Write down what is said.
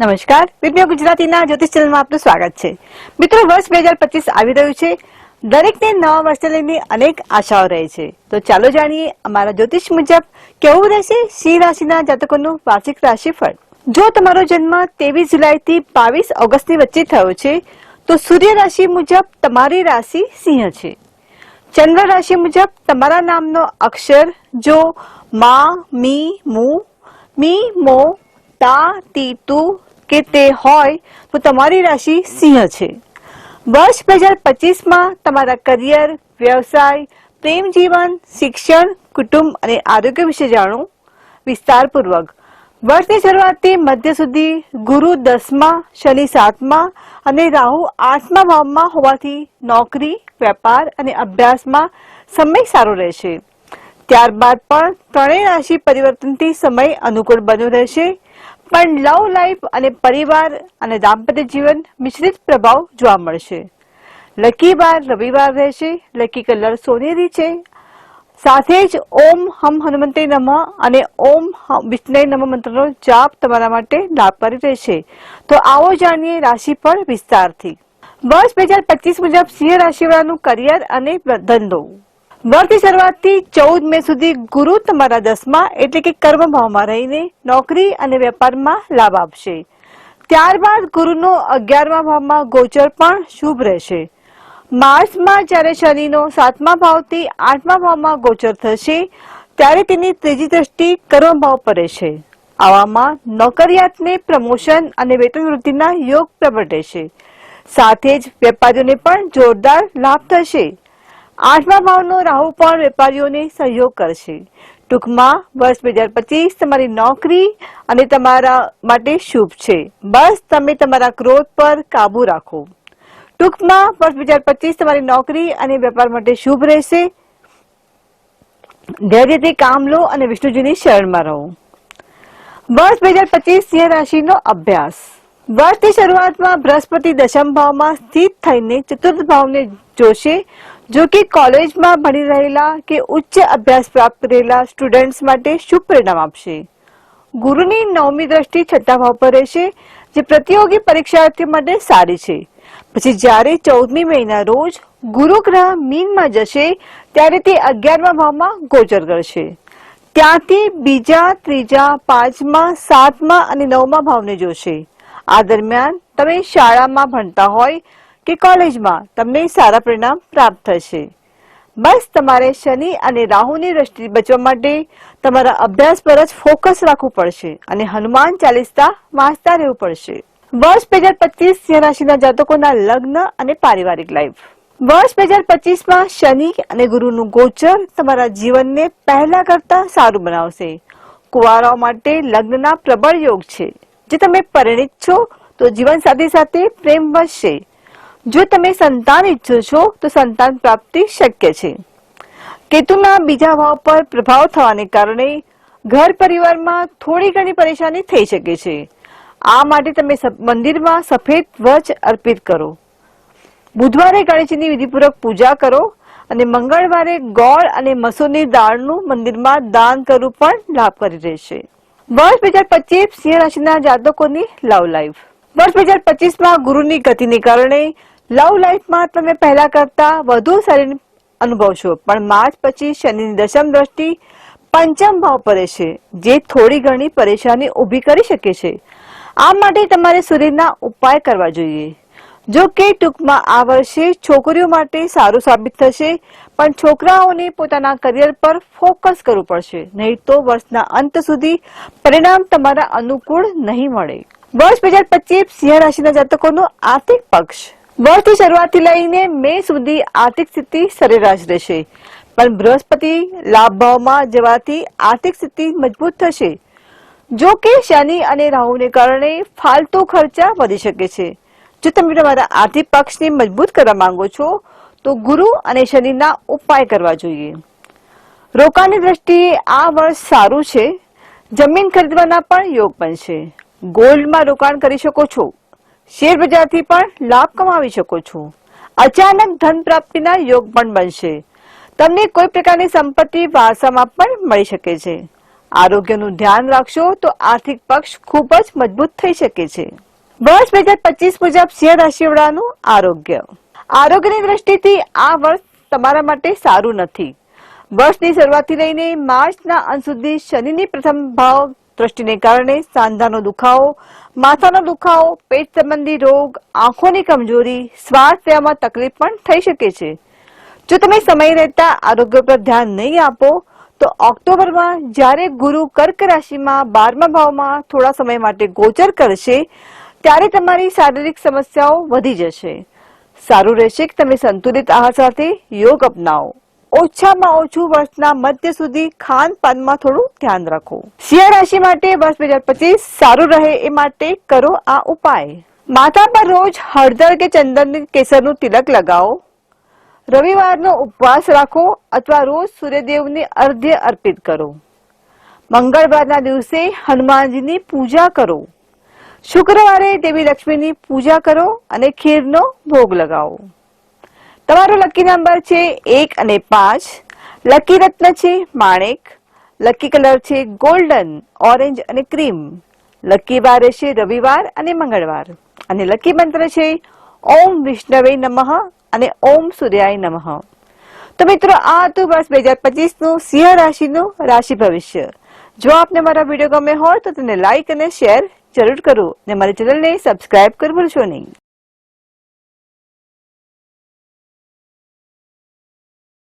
નમસ્કાર. વીડિયો ગુજરાતીના જ્યોતિષ ચેનલમાં આપનું સ્વાગત છે. મિત્રો, વર્ષ બે હજાર પચીસ આવી રહ્યું છે. દરેકને નવા વર્ષને લઈને અનેક આશાઓ રહે છે. તો ચાલો જાણીએ અમારા જ્યોતિષ મુજબ કેવું રહેશે સિંહ રાશિના જાતકોનું વાર્ષિક રાશિફળ. જો તમારો જન્મ ત્રેવીસ જુલાઈથી બાવીસ ઓગસ્ટની વચ્ચે થયો છે, તો સૂર્ય રાશિ મુજબ તમારી રાશિ સિંહ છે. ચંદ્ર રાશિ મુજબ તમારા નામનો અક્ષર જો મા, મી, મુ, મી, મો, તા, તી, તુ કે તે હોય તો તમારી રાશિ સિંહ છે. વર્ષ બે હજાર પચીસમાં તમારા કરિયર, વ્યવસાય પ્રેમ જીવન શિક્ષણ, કુટુંબ અને આરોગ્ય વિશે જાણો. વિસ્તારપૂર્વક. વર્ષની શરૂઆતથી મધ્ય સુધી ગુરુ દસમા, શનિ સાતમા અને રાહુ આઠમા ભાવમાં હોવાથી નોકરી, વેપાર અને અભ્યાસમાં સમય સારો રહેશે. ત્યારબાદ પણ ત્રણેય રાશિ પરિવર્તનથી સમય અનુકૂળ બન્યો રહેશે. પણ લવ લાઈફ અને પરિવાર અને દાંપત્ય જીવન મિશ્રિત પ્રભાવ જોવા મળશે. લકી બાર રવિવાર રહેશે, લકી કલર સોનેરી છે. સાથે જ ઓમ હમ હનુમંતે નમઃ અને ઓમ વિષ્ણુ નમઃ મંત્રનો જાપ તમારા માટે લાભકારી રહેશે. તો આવો જાણીએ રાશિ પર વિસ્તારથી. વર્ષ બે હજાર પચીસ મુજબ સિંહ રાશિવાળાનું કરિયર અને ધંધો. વર્ષની શરૂઆતથી ચૌદ મે સુધી ગુરુ તમારા દસમા એટલે કે કર્મ ભાવમાં રહીને નોકરી અને વેપારમાં લાભ આપશે. ત્યારબાદ ગુરુનો અગિયારમા ભાવમાં ગોચર પણ શુભ રહેશે. માર્ચમાં જ્યારે શનિનો સાતમા ભાવથી આઠમા ભાવમાં ગોચર થશે, ત્યારે તેની ત્રીજી દ્રષ્ટિ કર્મ ભાવ પર રહેશે. આવામાં નોકરિયાતને પ્રમોશન અને વેતન વૃદ્ધિના યોગ પ્રબટે છે સાથે જ વેપારીઓને પણ જોરદાર લાભ થશે. આઠમા ભાવનો રાહુ પણ વેપારીઓને સહયોગ કરશે. ટૂંકમાં, વર્ષ બે હજાર પચીસ તમારી નોકરી અને તમારા માટે શુભ છે. બસ, તમે તમારા ક્રોધ પર કાબુ રાખો. ટૂંકમાં, વર્ષ બે તમારી નોકરી અને વેપાર માટે શુભ રહેશે. ધૈર્યથી કામ લો અને વિષ્ણુજીની શરણમાં રહો. વર્ષ બે હજાર પચીસ સિંહ રાશિનો અભ્યાસ. વર્ષની શરૂઆતમાં બૃહસ્પતિ દશમ ભાવમાં સ્થિત થઈને ચતુર્થ ભાવને જોશે. જો કે કોલેજમાં ભણી રહેલા કે ઉચ્ચ અભ્યાસ પ્રાપ્ત કરેલા સ્ટુડન્ટ્સ માટે શુભ પરિણામ આપશે? ગુરુની નવમી દ્રષ્ટિ છઠ્ઠા ભાવ પર રહેશે, જે પ્રતિયોગી પરીક્ષાર્થીઓ માટે સારી છે. પછી જ્યારે ચૌદમી મહિના રોજ ગુરુ ગ્રહ મીનમાં જશે, ત્યારે તે અગિયારમા ભાવમાં ગોચર કરશે. ત્યાંથી બીજા, ત્રીજા, પાંચમા, સાતમા અને નવમા ભાવને જોશે. આ દરમિયાન તમે શાળામાં ભણતા હોય કે કોલેજમાં તમને સારા પરિણામ પ્રાપ્ત થશે. બસ તમારે શનિ અને રાહુની દ્રષ્ટિ બચવા માટે તમારા અભ્યાસ પર જ ફોકસ રાખવું પડશે અને હનુમાન ચાલીસા વાંચતા રહેવું પડશે. વર્ષ બે હજાર પચીસ સિંહ રાશિના જાતકોના લગ્ન અને પારિવારિક લાઈફ વર્ષ બે હજાર પચીસમાં શનિ અને ગુરુનું ગોચર તમારા જીવનને પહેલા કરતા સારું બનાવશે. કુવારાઓ માટે લગ્નના પ્રબળ યોગ છે. જે તમે પરિણિત છો, તો જીવન સાથે સાથે પ્રેમ વધશે. જો તમે સંતાન ઈચ્છો છો, તો સંતાન પ્રાપ્તિ શક્ય છે. કેતુના બીજા ભાવ પર પ્રભાવ થવાને કારણે ઘર પરિવારમાં થોડી ઘણી પરેશાની થઈ શકે છે. આ માટે તમે મંદિરમાં સફેદ ધ્વજ અર્પિત કરો. બુધવારે ગણેશજીની વિધિપૂર્વક પૂજા કરો અને મંગળવારે ગોળ અને મસૂરની દાળનું મંદિરમાં દાન કરવું પણ લાભકારી રહેશે. વર્ષ બે હજાર પચીસ સિંહ રાશિના જાતકોની લવ લાઈફ વર્ષ બે હજાર પચીસમાં ગુરુની ગતિને કારણે લવ લાઈફમાં તમે પહેલા કરતા વધુ સારી અનુભવશો પણ માર્ચ પછી શનિની દશમ દ્રષ્ટિ પંચમ ભાવ પર છે જે થોડી ઘણી પરેશાની ઊભી કરી શકે છે. આ માટે તમારે સૂર્યના ઉપાય કરવા જોઈએ. જો કે ટૂંકમાં આ વર્ષે છોકરીઓ માટે સારું સાબિત થશે, પણ છોકરાઓને પોતાના કરિયર પર ફોકસ કરવું પડશે. નહીં તો વર્ષના અંત સુધી પરિણામ તમારા અનુકૂળ નહીં મળે. વર્ષ બે હજાર પચીસ સિંહ રાશિના જાતકોનો આર્થિક પક્ષ. વર્ષની શરૂઆતથી લઈને મે સુધી આર્થિક સ્થિતિ સરેરાશ રહેશે. પણ બૃહસ્પતિ લાભ ભાવમાં જવાથી આર્થિક સ્થિતિ મજબૂત થશે. જો કે શનિ અને રાહુને કારણે ફાલતુ ખર્ચા વધી શકે છે. જો તમે તમારા આર્થિક પક્ષને મજબૂત કરવા માંગો છો, તો ગુરુ અને શનિના ઉપાય કરવા જોઈએ. રોકાણની દ્રષ્ટિએ આ વર્ષ સારું છે. જમીન ખરીદવાના પણ યોગ બનશે. ગોલ્ડમાં રોકાણ કરી શકો છો. શેર બજારથી પણ લાભ કમાવી શકો છો. અચાનક ધન પ્રાપ્તિના યોગ પણ બનશે. તમને કોઈ પ્રકારની સંપત્તિ વારસામાં પણ મળી શકે છે. આરોગ્યનું ધ્યાન રાખશો તો આર્થિક પક્ષ ખૂબ જ મજબૂત થઈ શકે છે. વર્ષ બે હજાર પચીસ મુજબ સિંહ રાશિવાળાનું આરોગ્ય. આરોગ્યની દ્રષ્ટિથી આ વર્ષ તમારા માટે સારું નથી. વર્ષની શરૂઆતથી લઈને માર્ચના અંત સુધી શનિની પ્રથમ ભાવ દ્રષ્ટિને કારણે સાંધાનો દુખાવો, માથાનો દુખાવો, પેટ સંબંધી રોગ, આંખોની કમજોરી, શ્વાસ લેવામાં તકલીફ પણ થઈ શકે છે. જો તમે સમય રહેતા આરોગ્ય પર ધ્યાન નહીં આપો, તો ઓક્ટોબરમાં જ્યારે ગુરુ કર્ક રાશિમાં બારમા ભાવમાં થોડા સમય માટે ગોચર કરશે, ત્યારે તમારી શારીરિક સમસ્યાઓ વધી જશે. સારું રહેશે કે તમે સંતુલિત આહાર સાથે યોગ અપનાવો. ઓછામાં ઓછું વર્ષના મધ્ય સુધી ખાન પાનમાં થોડું ધ્યાન રાખો. સિંહ રાશિ માટે વર્ષ બે સારું રહે એ માટે કરો આ ઉપાય. માથા પર રોજ હળદર કે ચંદન કેસરનું તિલક લગાવો. રવિવારનો ઉપવાસ રાખો અથવા રોજ સૂર્યદેવને અર્ધ્ય અર્પિત કરો. મંગળવારના દિવસે હનુમાનજીની પૂજા કરો. શુક્રવારે દેવી લક્ષ્મીની પૂજા કરો અને ખીરનો ભોગ લગાવો. તમારો લકી નંબર છે એક અને પાંચ. લકી રત્ન છે માણેક. લકી કલર છે ગોલ્ડન ઓરેન્જ અને ક્રીમ લકી વાર છે રવિવાર અને મંગળવાર. અને લકી મંત્ર છે ઓમ વિષ્ણવે નમઃ અને ઓમ સૂર્યાય નમઃ. તો મિત્રો, આ હતું વર્ષ બે હજાર પચીસનું સિંહ રાશિનું રાશિ ભવિષ્ય. જો આપને મારા વીડિયો ગમે હોય તો તેને લાઈક અને શેર જરૂર કરો. અને મારી ચેનલને સબસ્ક્રાઇબ કરવું ભૂલશો નહીં.